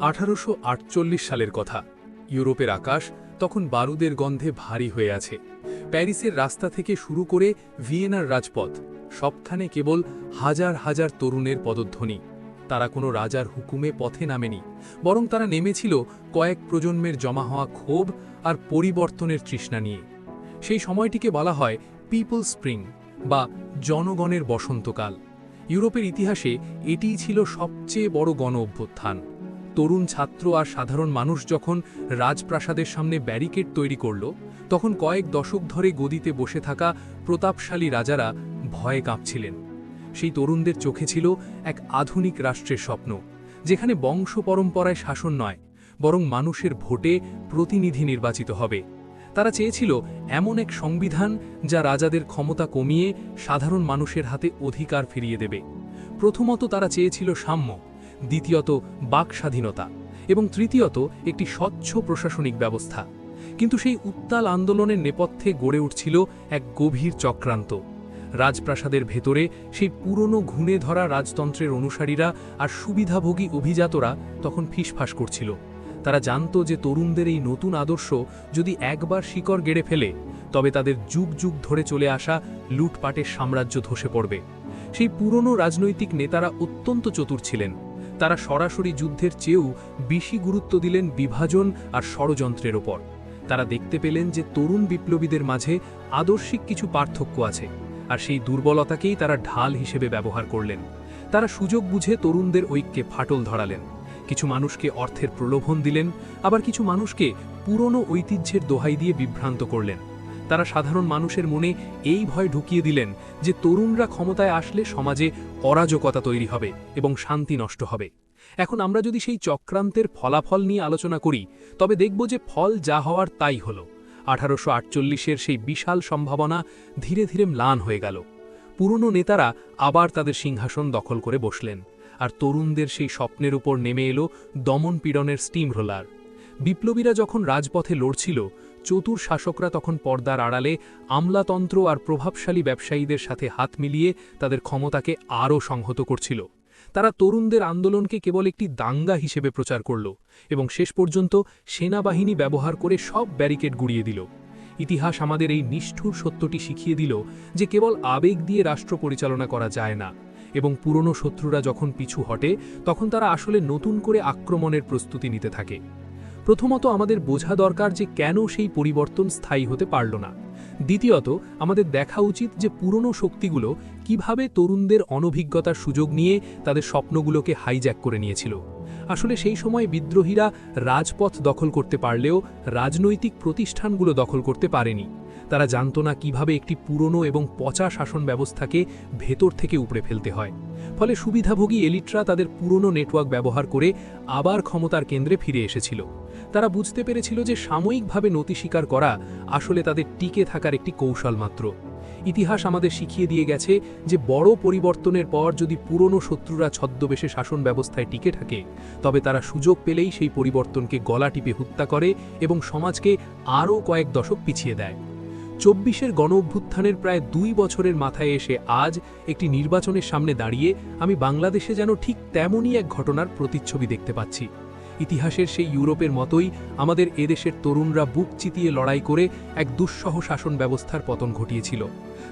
আঠারোশো আটচল্লিশ সালের কথা। ইউরোপের আকাশ তখন বারুদের গন্ধে ভারী হয়ে আছে। প্যারিসের রাস্তা থেকে শুরু করে ভিয়েনার রাজপথ, সবখানে কেবল হাজার হাজার তরুণের পদধ্বনি। তারা কোনো রাজার হুকুমে পথে নামেনি, বরং তারা নেমেছিল কয়েক প্রজন্মের জমা হওয়া ক্ষোভ আর পরিবর্তনের তৃষ্ণা নিয়ে। সেই সময়টিকে বলা হয় পিপল স্প্রিং বা জনগণের বসন্তকাল। ইউরোপের ইতিহাসে এটিই ছিল সবচেয়ে বড় গণ অভ্যুত্থান। তরুণ ছাত্র আর সাধারণ মানুষ যখন রাজপ্রাসাদের সামনে ব্যারিকেড তৈরি করল, তখন কয়েক দশক ধরে গদিতে বসে থাকা প্রতাপশালী রাজারা ভয়ে কাঁপছিলেন। সেই তরুণদের চোখে ছিল এক আধুনিক রাষ্ট্রের স্বপ্ন, যেখানে বংশ পরম্পরায় শাসন নয়, বরং মানুষের ভোটে প্রতিনিধি নির্বাচিত হবে। তারা চেয়েছিল এমন এক সংবিধান যা রাজাদের ক্ষমতা কমিয়ে সাধারণ মানুষের হাতে অধিকার ফিরিয়ে দেবে। প্রথমত তারা চেয়েছিল সাম্য দ্বিতীয়ত বাক স্বাধীনতা এবং তৃতীয়ত একটি স্বচ্ছ প্রশাসনিক ব্যবস্থা। কিন্তু সেই উত্তাল আন্দোলনের নেপথ্যে গড়ে উঠছিল এক গভীর চক্রান্ত। রাজপ্রাসাদের ভেতরে সেই পুরনো ঘুণে ধরা রাজতন্ত্রের অনুসারীরা আর সুবিধাভোগী অভিজাতরা তখন ফিসফাস করছিল। তারা জানত যে তরুণদের এই নতুন আদর্শ যদি একবার শিকড় গেড়ে ফেলে, তবে তাদের যুগ যুগ ধরে চলে আসা লুটপাটের সাম্রাজ্য ধসে পড়বে। সেই পুরনো রাজনৈতিক নেতারা অত্যন্ত চতুর ছিলেন। তারা সরাসরি যুদ্ধের চেয়েও বেশি গুরুত্ব দিলেন বিভাজন আর ষড়যন্ত্রের ওপর। তারা দেখতে পেলেন যে তরুণ বিপ্লবীদের মাঝে আদর্শিক কিছু পার্থক্য আছে আর সেই দুর্বলতাকেই তারা ঢাল হিসেবে ব্যবহার করলেন। তারা সুযোগ বুঝে তরুণদের ঐক্যে ফাটল ধরালেন। কিছু মানুষকে অর্থের প্রলোভন দিলেন, আবার কিছু মানুষকে পুরনো ঐতিহ্যের দোহাই দিয়ে বিভ্রান্ত করলেন। তারা সাধারণ মানুষের মনে এই ভয় ঢুকিয়ে দিলেন যে তরুণরা ক্ষমতায় আসলে সমাজে অরাজকতা তৈরি হবে এবং শান্তি নষ্ট হবে। এখন আমরা যদি সেই চক্রান্তের ফলাফল নিয়ে আলোচনা করি, তবে দেখব যে ফল যা হওয়ার তাই হল। আঠারোশো আটচল্লিশের সেই বিশাল সম্ভাবনা ধীরে ধীরে ম্লান হয়ে গেল। পুরনো নেতারা আবার তাদের সিংহাসন দখল করে বসলেন, আর তরুণদের সেই স্বপ্নের উপর নেমে এলো দমন পীড়নের স্টিম রোলার বিপ্লবীরা যখন রাজপথে লড়ছিল চতুর শাসকরা তখন পর্দার আড়ালে আমলাতন্ত্র আর প্রভাবশালী ব্যবসায়ীদের সাথে হাত মিলিয়ে তাদের ক্ষমতাকে আরও সংহত করছিল। তারা তরুণদের আন্দোলনকে কেবল একটি দাঙ্গা হিসেবে প্রচার করল এবং শেষ পর্যন্ত সেনাবাহিনী ব্যবহার করে সব ব্যারিকেড গুড়িয়ে দিল। ইতিহাস আমাদের এই নিষ্ঠুর সত্যটি শিখিয়ে দিল যে কেবল আবেগ দিয়ে রাষ্ট্র পরিচালনা করা যায় না এবং পুরনো শত্রুরা যখন পিছু হটে, তখন তারা আসলে নতুন করে আক্রমণের প্রস্তুতি নিতে থাকে। প্রথমত আমাদের বোঝা দরকার যে কেন সেই পরিবর্তন স্থায়ী হতে পারল না। দ্বিতীয়ত, আমাদের দেখা উচিত যে পুরনো শক্তিগুলো কীভাবে তরুণদের অনভিজ্ঞতার সুযোগ নিয়ে তাদের স্বপ্নগুলোকে হাইজ্যাক করে নিয়েছিল। আসলে সেই সময় বিদ্রোহীরা রাজপথ দখল করতে পারলেও রাজনৈতিক প্রতিষ্ঠানগুলো দখল করতে পারেনি। তারা জানত না কীভাবে একটি পুরনো এবং পচা শাসন ব্যবস্থাকে ভেতর থেকে উপড়ে ফেলতে হয়। ফলে সুবিধাভোগী এলিটরা তাদের পুরনো নেটওয়ার্ক ব্যবহার করে আবার ক্ষমতার কেন্দ্রে ফিরে এসেছিল। তারা বুঝতে পেরেছিল যে সাময়িকভাবে নতি স্বীকার করা আসলে তাদের টিকে থাকার একটি কৌশল মাত্র। ইতিহাস আমাদের শিখিয়ে দিয়ে গেছে যে বড় পরিবর্তনের পর যদি পুরনো শত্রুরা ছদ্মবেশে শাসন ব্যবস্থায় টিকে থাকে, তবে তারা সুযোগ পেলেই সেই পরিবর্তনকে গলা টিপে হত্যা করে এবং সমাজকে আরও কয়েক দশক পিছিয়ে দেয়। চব্বিশের গণ অভ্যুত্থানের প্রায় দুই বছরের মাথায় এসে আজ একটি নির্বাচনের সামনে দাঁড়িয়ে আমি বাংলাদেশে যেন ঠিক তেমনই এক ঘটনার প্রতিচ্ছবি দেখতে পাচ্ছি। ইতিহাসের সেই ইউরোপের মতোই আমাদের এদেশের তরুণরা বুক চিতিয়ে লড়াই করে এক দুঃসহ শাসন ব্যবস্থার পতন ঘটিয়েছিল।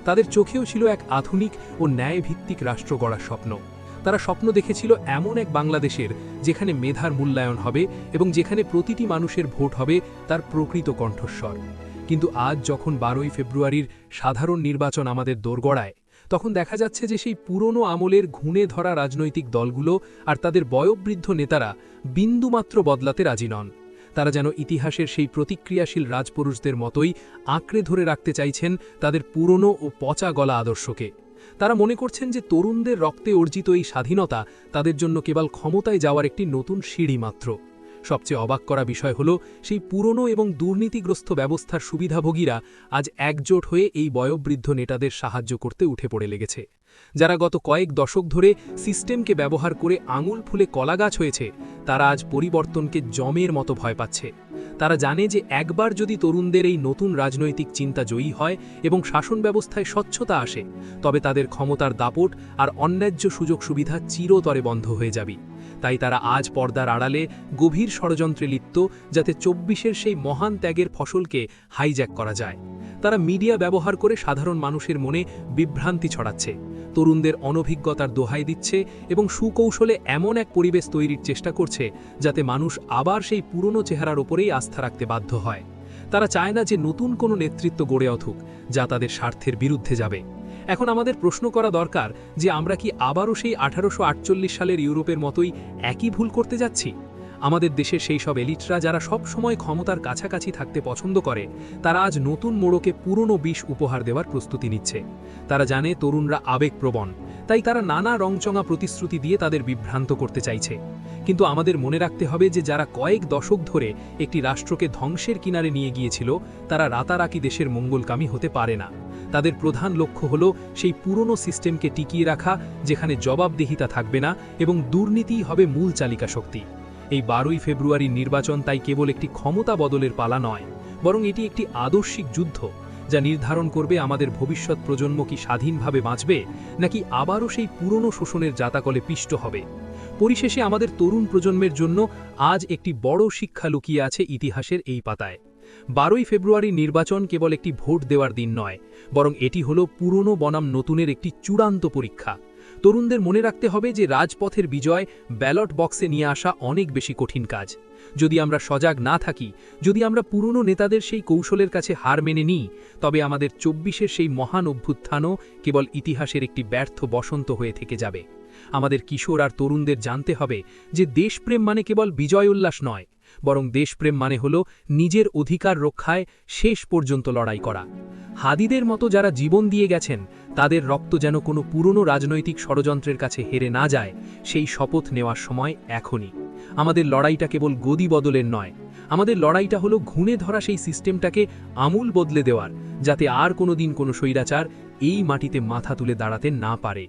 তাদের চোখেও ছিল এক আধুনিক ও ন্যায়ভিত্তিক রাষ্ট্র গড়ার স্বপ্ন। তারা স্বপ্ন দেখেছিল এমন এক বাংলাদেশের যেখানে মেধার মূল্যায়ন হবে এবং যেখানে প্রতিটি মানুষের ভোট হবে তার প্রকৃত কণ্ঠস্বর। কিন্তু আজ যখন বারোই ফেব্রুয়ারির সাধারণ নির্বাচন আমাদের দোরগড়ায় তখন দেখা যাচ্ছে যে সেই পুরনো আমলের ঘুণে ধরা রাজনৈতিক দলগুলো আর তাদের বয়োবৃদ্ধ নেতারা বিন্দুমাত্র বদলাতে রাজি নন। তারা যেন ইতিহাসের সেই প্রতিক্রিয়াশীল রাজপুরুষদের মতোই আঁকড়ে ধরে রাখতে চাইছেন তাদের পুরনো ও পচা গলা আদর্শকে। তারা মনে করছেন যে তরুণদের রক্তে অর্জিত এই স্বাধীনতা তাদের জন্য কেবল ক্ষমতায় যাওয়ার একটি নতুন সিঁড়ি মাত্র। সবচেয়ে অবাক করা বিষয় হল, সেই পুরনো এবং দুর্নীতিগ্রস্ত ব্যবস্থার সুবিধাভোগীরা আজ একজোট হয়ে এই বয়োবৃদ্ধ নেতাদের সাহায্য করতে উঠে পড়ে লেগেছে। যারা গত কয়েক দশক ধরে সিস্টেমকে ব্যবহার করে আঙুল ফুলে কলাগাছ হয়েছে, তারা আজ পরিবর্তনকে জমের মতো ভয় পাচ্ছে। তারা জানে যে একবার যদি তরুণদের এই নতুন রাজনৈতিক চিন্তা জয়ী হয় এবং শাসন ব্যবস্থায় স্বচ্ছতা আসে, তবে তাদের ক্ষমতার দাপট আর অন্যায্য সুযোগ সুবিধা চিরতরে বন্ধ হয়ে যাবে। তাই তারা আজ পর্দার আড়ালে গভীর ষড়যন্ত্রে লিপ্ত যাতে চব্বিশের সেই মহান ত্যাগের ফসলকে হাইজ্যাক করা যায়। তারা মিডিয়া ব্যবহার করে সাধারণ মানুষের মনে বিভ্রান্তি ছড়াচ্ছে, তরুণদের অনভিজ্ঞতার দোহাই দিচ্ছে এবং সুকৌশলে এমন এক পরিবেশ তৈরির চেষ্টা করছে যাতে মানুষ আবার সেই পুরনো চেহারার ওপরেই আস্থা রাখতে বাধ্য হয়। তারা চায় না যে নতুন কোনো নেতৃত্ব গড়ে অথুক যা তাদের স্বার্থের বিরুদ্ধে যাবে। এখন আমাদের প্রশ্ন করা দরকার যে আমরা কি আবারও সেই আঠারোশো আটচল্লিশ সালের ইউরোপের মতোই একই ভুল করতে যাচ্ছি? আমাদের দেশের সেই সব এলিটরা যারা সব সময় ক্ষমতার কাছাকাছি থাকতে পছন্দ করে, তারা আজ নতুন মোড়কে পুরনো বিষ উপহার দেওয়ার প্রস্তুতি নিচ্ছে। তারা জানে তরুণরা আবেগপ্রবণ, তাই তারা নানা রংচঙা প্রতিশ্রুতি দিয়ে তাদের বিভ্রান্ত করতে চাইছে। কিন্তু আমাদের মনে রাখতে হবে যে যারা কয়েক দশক ধরে একটি রাষ্ট্রকে ধ্বংসের কিনারে নিয়ে গিয়েছিল, তারা রাতারাকি দেশের মঙ্গলকামী হতে পারে না। তাদের প্রধান লক্ষ্য হল সেই পুরনো সিস্টেমকে টিকিয়ে রাখা, যেখানে জবাবদিহিতা থাকবে না এবং দুর্নীতিই হবে মূল চালিকা শক্তি। এই বারোই ফেব্রুয়ারির নির্বাচন তাই কেবল একটি ক্ষমতা বদলের পালা নয়, বরং এটি একটি আদর্শিক যুদ্ধ, যা নির্ধারণ করবে আমাদের ভবিষ্যৎ প্রজন্ম কি স্বাধীনভাবে বাঁচবে, নাকি আবারও সেই পুরনো শোষণের জাতাকলে পিষ্ট হবে। পরিশেষে আমাদের তরুণ প্রজন্মের জন্য আজ একটি বড় শিক্ষা লুকিয়ে আছে ইতিহাসের এই পাতায়। বারোই ফেব্রুয়ারি নির্বাচন কেবল একটি ভোট দেওয়ার দিন নয়, বরং এটি হল পুরনো বনাম নতুনের একটি চূড়ান্ত পরীক্ষা। তরুণদের মনে রাখতে হবে যে রাজপথের বিজয় ব্যালট বক্সে নিয়ে আসা অনেক বেশি কঠিন কাজ। যদি আমরা সজাগ না থাকি, যদি আমরা পুরনো নেতাদের সেই কৌশলের কাছে হার মেনে নিই, তবে আমাদের চব্বিশের সেই মহান অভ্যুত্থানও কেবল ইতিহাসের একটি ব্যর্থ বসন্ত হয়ে থেকে যাবে। আমাদের কিশোর আর তরুণদের জানতে হবে যে দেশপ্রেম মানে কেবল বিজয় উল্লাস নয় বরং দেশপ্রেম মানে হল নিজের অধিকার রক্ষায় শেষ পর্যন্ত লড়াই করা। হাদিদের মতো যারা জীবন দিয়ে গেছেন, তাদের রক্ত যেন কোনো পুরনো রাজনৈতিক ষড়যন্ত্রের কাছে হেরে না যায়, সেই শপথ নেওয়ার সময় এখনই। আমাদের লড়াইটা কেবল গদি বদলের নয়, আমাদের লড়াইটা হলো ঘুণে ধরা সেই সিস্টেমটাকে আমূল বদলে দেওয়ার, যাতে আর কোনো দিন কোনো স্বৈরাচার এই মাটিতে মাথা তুলে দাঁড়াতে না পারে।